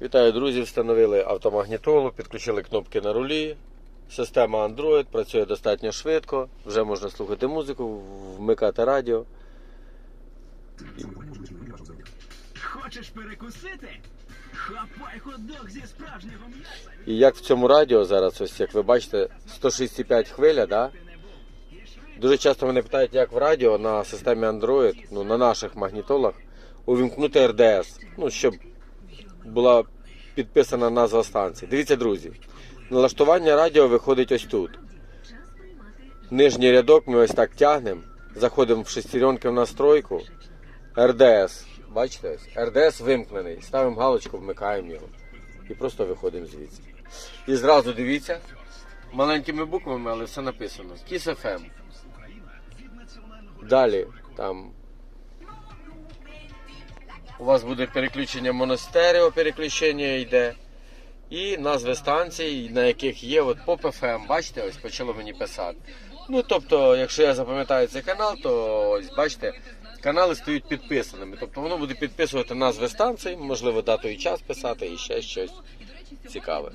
Вітаю, друзі! Встановили автомагнітолу, підключили кнопки на рулі. Система Android працює достатньо швидко. Вже можна слухати музику, вмикати радіо. Хочеш перекусити? Хапай хот-дог зі справжнього м'яса. І як в цьому радіо зараз, ось як ви бачите, 165 хвиля, да? Дуже часто мене питають, як в радіо на системі Android, ну на наших магнітолах, увімкнути РДС, ну щоб була підписана назва станції. Дивіться, друзі, налаштування радіо виходить ось тут. Нижній рядок ми ось так тягнемо, заходимо в шестеренки в настройку, РДС. Бачите ось? РДС вимкнений. Ставимо галочку, вмикаємо його. І просто виходимо звідси. І зразу дивіться, маленькими буквами, але все написано. Kiss FM. Далі там у вас буде переключення монастиря, переключення йде. І назви станцій, на яких є от по ПФМ, бачите, ось почало мені писати. Ну тобто, якщо я запам'ятаю цей канал, то ось бачите, канали стають підписаними. Тобто воно буде підписувати назви станцій, можливо, дату і час писати і ще щось цікаве.